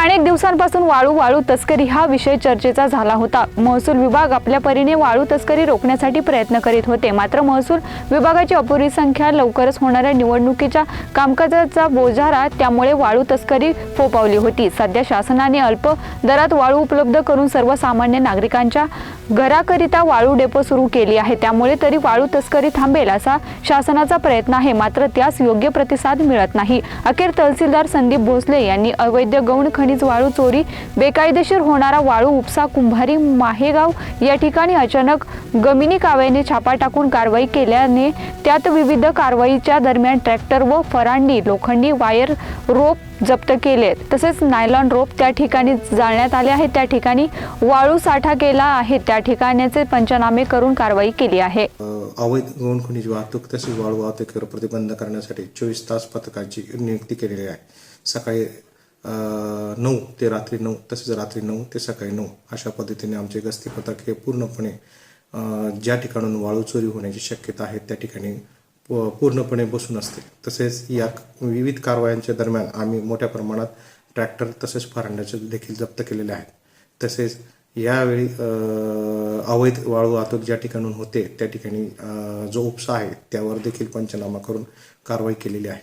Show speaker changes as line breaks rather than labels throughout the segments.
गेल्या अनेक दिवसांपासून वाळू वाळू तस्करी हा विषय चर्चेचा झाला होता. महसूल विभाग आपल्या परीने वाळू तस्करी रोखण्यासाठी प्रयत्न करीत होते. मात्र महसूल विभागाची अपुरी संख्या लवकरच होणाऱ्या निवडणुकीच्या कामकाजाचा बोजारा त्यामुळे वाळू तस्करी फोपावली होती. सध्या शासनाने अल्प दरात वाळू उपलब्ध करून सर्वसामान्य नागरिकांच्या घराकरिता वाळू डेपो सुरू केली आहे. त्यामुळे तरी वाळू तस्करी थांबेल असा शासनाचा प्रयत्न आहे. मात्र त्यास योग्य प्रतिसाद मिळत नाही. अखेर तहसीलदार संदीप भोसले यांनी अवैध गौण खनिज वाळू चोरी बेकायदेशीर होणारा वाळू उपसा कुंभारी माहेगाव या ठिकाणी अचानक गमिनी काव्याने छापा टाकून कारवाई केल्याने त्यात विविध कारवाईच्या दरम्यान ट्रॅक्टर व फरांडी लोखंडी वायर रोप जप्त केले तसेच नायलॉन रोप त्या ठिकाणी जाळण्यात आले आहेत. त्या ठिकाणी वाळू साठा केला आहे. त्या ठिकाणाचे पंचनामे करून कारवाई केली आहे.
अवैध गौण खनिज वाहतूक तसेच वाळू वाहतुकीवर प्रतिबंध करण्यासाठी चोवीस तास पथकाची नियुक्ती केलेली आहे. सकाळी नऊ ते रात्री नऊ तसेच रात्री नऊ ते सकाळी नऊ अशा पद्धतीने आमचे गस्ती पथक हे पूर्णपणे ज्या ठिकाणून वाळू चोरी होण्याची शक्यता आहे त्या ठिकाणी प- पूर्णपणे बसून असते. तसेच या विविध कारवायांच्या दरम्यान आम्ही मोठ्या प्रमाणात ट्रॅक्टर तसेच फरांड्याचे देखील जप्त केलेले आहेत. तसेच यावेळी अवैध वाळू वाहतूक ज्या ठिकाणून होते त्या ठिकाणी जो उपसा आहे त्यावर देखील पंचनामा करून कारवाई केलेली आहे.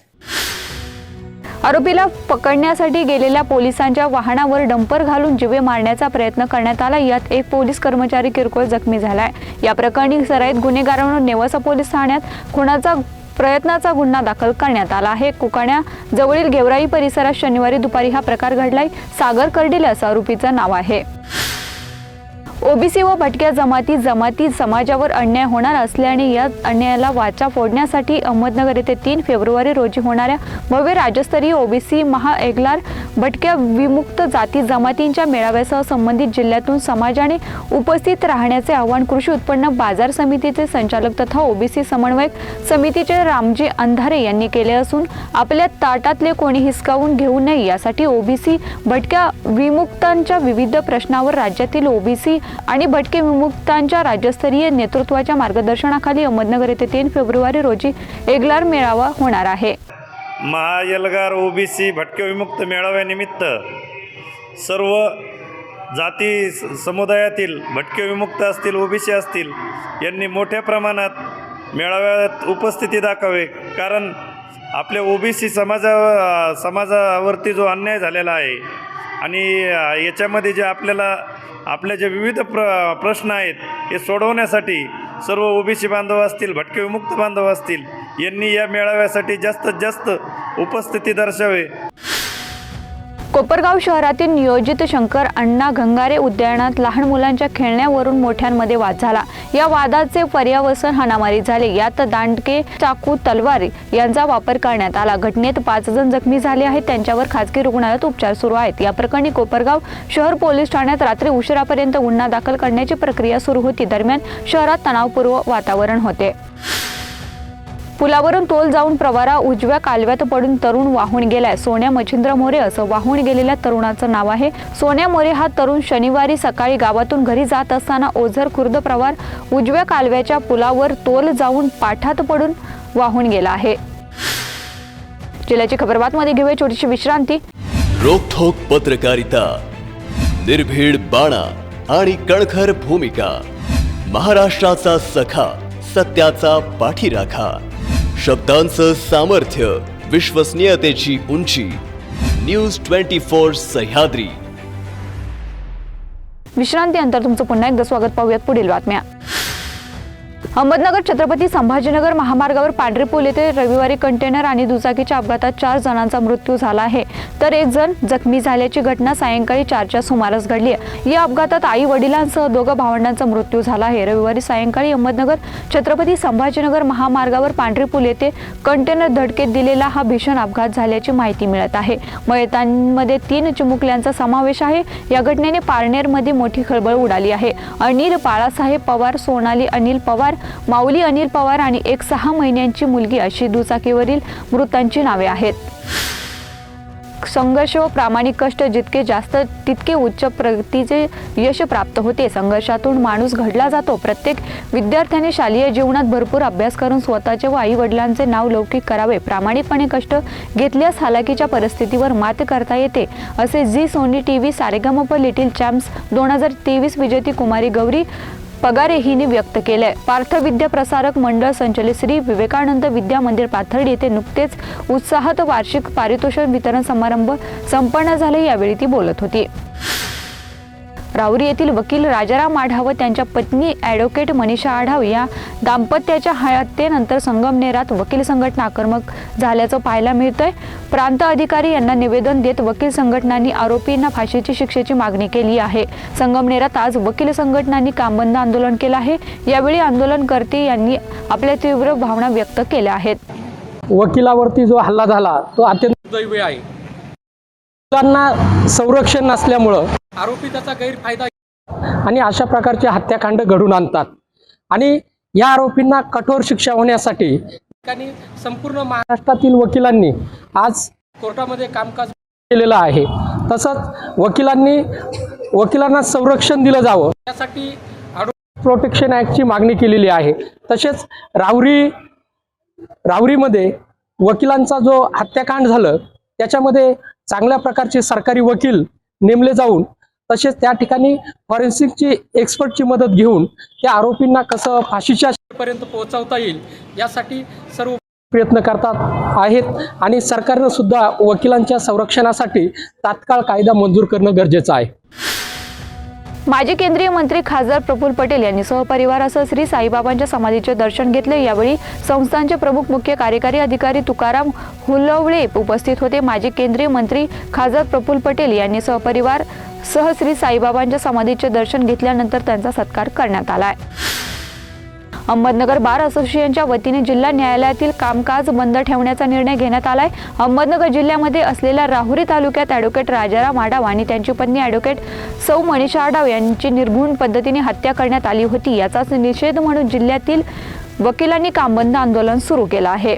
आरोपीला पकडण्यासाठी गेलेल्या पोलिसांच्या वाहनावर डंपर घालून जिवे मारण्याचा प्रयत्न करण्यात आला. यात एक पोलीस कर्मचारी किरकोळ जखमी झालाय. या प्रकरणी सराईत गुन्हेगारांवर नेवासा पोलीस ठाण्यात खुनाचा प्रयत्नाचा गुन्हा दाखल करण्यात आला आहे. कुकाण्या जवळील गेवराई परिसरात शनिवारी दुपारी हा प्रकार घडलाय. सागर कर्डिले असं आरोपीचं नाव आहे. ओबीसी व भटक्या जमाती जमाती समाजावर अन्याय होणार असल्याने या अन्यायाला वाचा फोडण्यासाठी अहमदनगर येथे तीन फेब्रुवारी रोजी होणाऱ्या भव्य राज्यस्तरीय ओबीसी महाएगलार भटक्या विमुक्त जाती जमातींच्या मेळाव्यासह संबंधित जिल्ह्यातून समाजाने उपस्थित राहण्याचे आवाहन कृषी उत्पन्न बाजार समितीचे संचालक तथा ओबीसी समन्वयक समितीचे रामजी अंधारे यांनी केले असून आपल्या ताटातले कोणी हिसकावून घेऊ नये यासाठी ओबीसी भटक्या विमुक्तांच्या विविध प्रश्नावर राज्यातील ओबीसी आणि भटके विमुक्तांच्या राज्यस्तरीय नेतृत्वाच्या मार्गदर्शनाखाली अहमदनगर येथे तीन फेब्रुवारी रोजी एगलार मेळावा होणार आहे.
महायलगार ओबीसी भटके विमुक्त मेळाव्यानिमित्त सर्व जाती स- समुदायातील भटके विमुक्त असतील ओबीसी असतील यांनी मोठ्या प्रमाणात मेळाव्यात उपस्थिती दाखवावे. कारण आपल्या ओबीसी समाजा समाजावरती जो अन्याय झालेला आहे आणि याच्यामध्ये जे आपल्याला आपले जे विविध प्र प्रश्न आहेत हे सोडवण्यासाठी सर्व ओबीसी बांधव असतील भटके विमुक्त बांधव असतील यांनी या मेळाव्यासाठी जास्तीत जास्त उपस्थिती दर्शावे
कोपरगाव शहरातील नियोजित शंकर अण्णा घंगारे उद्यानात लहान मुलांच्या खेळण्यावरून मोठ्यांमध्ये वाद झाला. या वादाचे पर्यावसन हाणामारी झाले. यात दांडके चाकू तलवार यांचा वापर करण्यात आला. घटनेत पाच जण जखमी झाले आहेत. त्यांच्यावर खासगी रुग्णालयात उपचार सुरू आहेत. या प्रकरणी कोपरगाव शहर पोलीस ठाण्यात रात्री उशिरापर्यंत गुन्हा दाखल करण्याची प्रक्रिया सुरू होती. दरम्यान शहरात तणावपूर्व वातावरण होते. पुलावरून तोल जाऊन प्रवारा उजव्या कालव्यात पडून तरुण वाहून गेलाय. सोन्या मच्छिंद्र मोरे असं वाहून गेलेल्या तरुणाचं नाव आहे. सोन्या मोरे हा तरुण शनिवारी सकाळी गावातून घरी जात असताना ओझर खुर्द प्रवार उजव्या कालव्याच्या पुलावर तोल जाऊन पाठात पडून वाहून गेला आहे. जिल्ह्याची खबरबातमध्ये घेऊया छोटीशी विश्रांती.
रोखोक पत्रकारिता निर्भीड बाणा आणि कणखर भूमिका महाराष्ट्राचा सखा सत्याचा पाठीराखा. शब्दांचं सामर्थ्य विश्वसनीयतेची उंची. News twenty four Sahyadri.
विश्रांती अंतर तुमचं पुन्हा एकदा स्वागत. पाहूयात पुढील बातम्या. अहमदनगर छत्रपती संभाजीनगर महामार्गावर पांढरी पूल येथे रविवारी कंटेनर आणि दुचाकीच्या अपघातात चार जणांचा मृत्यू झाला आहे. तर एक जण जखमी झाल्याची घटना सायंकाळी चारच्या सुमारास घडली आहे. या अपघातात आई वडिलांसह दोघं भावंडांचा मृत्यू झाला आहे. रविवारी सायंकाळी अहमदनगर छत्रपती संभाजीनगर महामार्गावर पांढरी पूल येथे कंटेनर धडकेत दिलेला हा भीषण अपघात झाल्याची माहिती मिळत आहे. मयतांमध्ये तीन चिमुकल्यांचा समावेश आहे. या घटनेने पारनेरमध्ये मोठी खळबळ उडाली आहे. अनिल बाळासाहेब पवार सोनाली अनिल पवार माऊली अनिल पवार आणि एक सहा महिन्यांची मुलगी अशी दुचाकीवरील मृतांची नावे आहेत. संघर्ष व प्रामाणिक कष्ट जितके जास्त तितके उच्च प्रगतीचे यश प्राप्त होते. संघर्षातून माणूस घडला जातो. प्रत्येक विद्यार्थ्याने शालेय जीवनात भरपूर अभ्यास करून स्वतःचे व आई वडिलांचे नाव लौकिक करावे. प्रामाणिकपणे कष्ट घेतल्यास हालाकीच्या परिस्थितीवर मात करता येते असे Zee Sony T V Saregamapa little champs दोन हजार तेवीस विजेती कुमारी गौरी पगारे हिने व्यक्त केलंय. पार्थ विद्या प्रसारक मंडळ संचलित श्री विवेकानंद विद्या मंदिर पाथर्डी येथे नुकतेच उत्साहात वार्षिक पारितोषिक वितरण समारंभ संपन्न झाले यावेळी ती बोलत होती. राहुरी येथील वकील राजाराम आढाव व त्यांच्या पत्नी ॲडव्होकेट मनीषा आढाव या दाम्पत्याच्या हत्येनंतर संगमनेरात वकील संघटना आक्रमक झाल्याचं पाहायला मिळतंय. प्रांत अधिकारी यांना निवेदन देत वकील संघटनांनी आरोपींना फाशीची शिक्षेची मागणी केली आहे. संगमनेरात आज वकील संघटनांनी कामबंद आंदोलन केलं आहे. यावेळी आंदोलनकर्ते यांनी आपल्या तीव्र भावना व्यक्त केल्या आहेत.
वकिलावरती जो हल्ला झाला तो अत्यंत दैवी आहे. मुलांना संरक्षण नसल्यामुळं आरोपी त्याचा गैरफायदा आणि अशा प्रकारचे हत्याकांड घडून आणतात. आणि या आरोपींना कठोर शिक्षा होण्यासाठी ठिकाणी संपूर्ण महाराष्ट्रातील वकिलांनी आज कोर्टामध्ये कामकाज केलेलं आहे. तसंच वकिलांनी वकिलांना संरक्षण दिलं जावं. त्यासाठी प्रोटेक्शन ॲक्टची मागणी केलेली आहे. तसेच राहुरी राहुरीमध्ये वकिलांचा जो हत्याकांड झालं त्याच्यामध्ये चांगल्या प्रकारचे सरकारी वकील नेमले जाऊन तसेच त्या ठिकाणी फॉरेन्सिकची एक्सपर्टची मदत घेऊन त्या आरोपींना कसं फाशीच्या पर्यंत पोहोचवता येईल यासाठी सर्व प्रयत्न करतात आहेत. आणि सरकारनं सुद्धा वकिलांच्या संरक्षणासाठी तात्काळ कायदा मंजूर करणं गरजेचं आहे.
माजी केंद्रीय मंत्री खासदार प्रफुल्ल पटेल यांनी सहपरिवारासह श्री साईबाबांच्या समाधीचे दर्शन घेतले. यावेळी संस्थांचे प्रमुख मुख्य कार्यकारी अधिकारी तुकाराम हुलवळे उपस्थित होते. माजी केंद्रीय मंत्री खासदार प्रफुल्ल पटेल यांनी सहपरिवार सह श्री साईबाबांच्या समाधीचे दर्शन घेतल्यानंतर त्यांचा सत्कार करण्यात आला अहमदनगर बार असोसिएशनच्या वतीने जिल्हा न्यायालयातील कामकाज बंद ठेवण्याचा निर्णय घेण्यात आलाय. अहमदनगर जिल्ह्यामध्ये असलेल्या राहुरी तालुक्यात ॲडव्होकेट राजाराम आडाव आणि त्यांची पत्नी ॲडव्होकेट सौ मनीषा आडाव यांची निर्घुण पद्धतीने हत्या करण्यात आली होती याचाच निषेध म्हणून जिल्ह्यातील वकिलांनी कामबंद आंदोलन सुरू केलं आहे.